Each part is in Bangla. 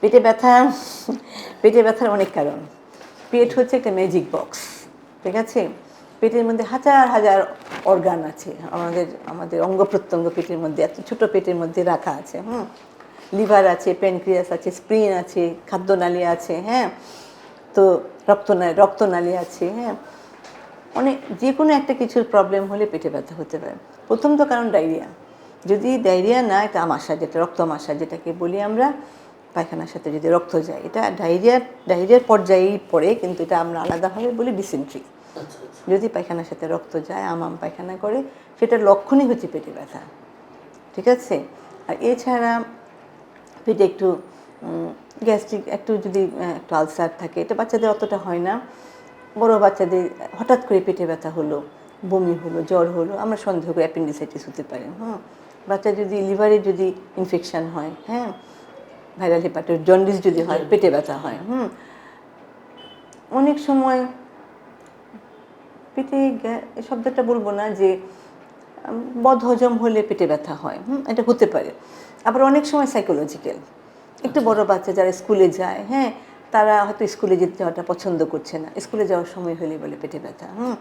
পেটে ব্যথা, পেটে ব্যথার অনেক কারণ। পেট হচ্ছে একটা ম্যাজিক বক্স ঠিক আছে? পেটের মধ্যে হাজার হাজার অর্গান আছে। আমাদের আমাদের অঙ্গ প্রত্যঙ্গ পেটের মধ্যে, এত ছোট পেটের মধ্যে রাখা আছে, হুম? লিভার আছে প্যানক্রিয়াস আছে স্প্রিন আছে, খাদ্যনালী আছে হ্যাঁ? তো রক্তনালী রক্তনালী আছে হ্যাঁ? অনেক যে কোনো একটা কিছুর প্রবলেম হলে পেটে ব্যথা হতে পারে। প্রথম তো কারণ ডায়রিয়া যদি ডায়রিয়া না এটা আমাশা, যেটা রক্ত আমাশা যেটাকে বলি আমরা পায়খানার সাথে যদি রক্ত যায়। এটা ডায়রিয়ার ডায়রিয়ার পর্যায়েই পড়ে কিন্তু এটা আমরা আলাদাভাবে বলি ডিসেন্ট্রি আচ্ছা আচ্ছা। যদি পায়খানার সাথে রক্ত যায় আমাম পায়খানা করে সেটার লক্ষণই হচ্ছে পেটে ব্যথা। ঠিক আছে? আর এছাড়া পেটে একটু গ্যাস্ট্রিক একটু যদি একটু আলসার থাকে এটা বাচ্চাদের অতটা হয় না। বড় বাচ্চাদের হঠাৎ করে পেটে ব্যথা হলো বমি হলো জ্বর হলো আমরা সন্দেহ করি অ্যাপেন্ডিসাইটিস হতে পারে হ্যাঁ বাচ্চা যদি লিভারে যদি ইনফেকশান হয় হ্যাঁ? ভাইরাল হেপাটাইটিস জন্ডিস যদি হয় পেটে ব্যথা হয় হুম। অনেক সময় পেটে এই শব্দটা বলব না যে বদহজম হলে পেটে ব্যথা হয় হুম এটা হতে পারে। আবার অনেক সময় সাইকোলজিক্যাল একটু বড় বাচ্চা যারা স্কুলে যায় হ্যাঁ তারা হয়তো স্কুলে যেতে যাওয়াটা পছন্দ করছে না। স্কুলে যাওয়ার সময় হলে বলে পেটে ব্যথা হুম।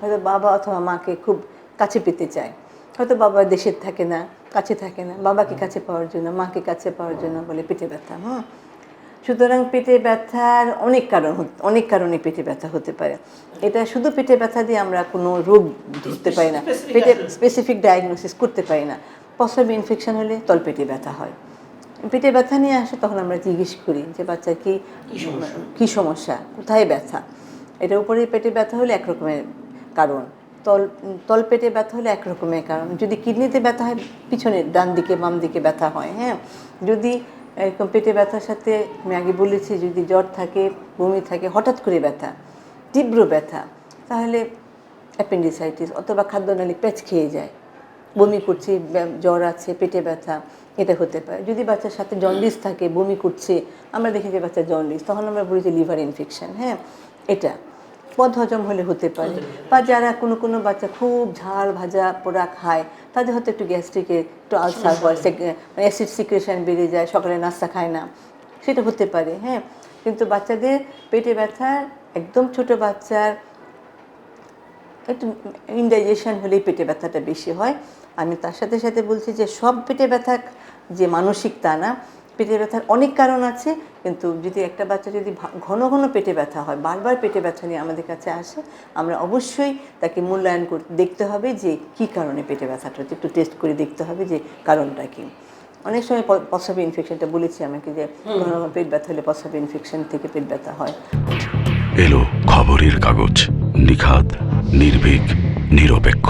হয়তো বাবা অথবা মাকে খুব কাছে পেতে চায়। হয়তো বাবা দেশের থাকে না কাছে থাকে না বাবাকে কাছে পাওয়ার জন্য মাকে কাছে পাওয়ার জন্য বলে পেটে ব্যথা হ্যাঁ সুতরাং পেটে ব্যথার অনেক কারণ অনেক কারণে পেটে ব্যথা হতে পারে। এটা শুধু পেটে ব্যথা দিয়ে আমরা কোনো রোগ ধরতে পারি না পেটে স্পেসিফিক ডায়াগনোসিস করতে পারি না। প্রসব ইনফেকশন হলে তলপেটে ব্যথা হয়। পেটে ব্যথা নিয়ে আসে তখন আমরা জিজ্ঞেস করি যে বাচ্চার কি কি সমস্যা? কী সমস্যা? কোথায় ব্যথা? এটা উপরে পেটে ব্যথা হলে এক রকমের কারণ। তল তলপেটে ব্যথা হলে একরকমের কারণ। যদি কিডনিতে ব্যথা হয়, পিছনে, ডান দিকে, বাম দিকে ব্যথা হয় হ্যাঁ? যদি, এরকম পেটে ব্যথার সাথে, আমি আগে বলেছি, যদি জ্বর থাকে, বমি থাকে, হঠাৎ করে ব্যথা, তীব্র ব্যথা, তাহলে অ্যাপেন্ডিসাইটিস অথবা খাদ্যনালী প্যাচ খেয়ে যায়। বমি করছে জ্বর আছে, পেটে ব্যথা, এটা হতে পারে। যদি বাচ্চার সাথে জন্ডিস থাকে, বমি করছে, আমরা দেখি যে বাচ্চা জন্ডিস, তখন আমরা বলি যে লিভার ইনফেকশন হ্যাঁ? এটা। পদ হজম হলে হতে পারে। বা যারা কোনো কোনো বাচ্চা খুব ঝাল ভাজা পোড়া খায় তাদের হয়তো একটু গ্যাস্ট্রিকে একটু আলসার হয় অ্যাসিড সিক্রেশন বেড়ে যায় সকালে নাস্তা খায় না সেটা হতে পারে হ্যাঁ। কিন্তু বাচ্চাদের পেটে ব্যথা একদম ছোট বাচ্চার একটু ইনডাইজেশন হলেই পেটে ব্যথাটা বেশি হয়। আমি তার সাথে সাথে বলছি যে সব পেটে ব্যথা যে মানসিক তা না পেটে ব্যথার অনেক কারণ আছে কিন্তু যদি একটা বাচ্চা যদি ভা- ঘন ঘন পেটে ব্যথা হয় বারবার পেটে ব্যথা নিয়ে আমাদের কাছে আসে আমরা অবশ্যই তাকে মূল্যায়ন করতে দেখতে হবে যে কি কারণে পেটে ব্যথাটা হচ্ছে। একটু টেস্ট করে দেখতে হবে যে কারণটা কি। অনেক সময় পসাবি ইনফেকশনটা বলেছি আমাকে যে ঘন ঘন পেট ব্যথা হলে পসাবি ইনফেকশন থেকে পেট ব্যথা হয়। এলো খবরের কাগজ। নিখাদ নির্ভীক নিরপেক্ষ।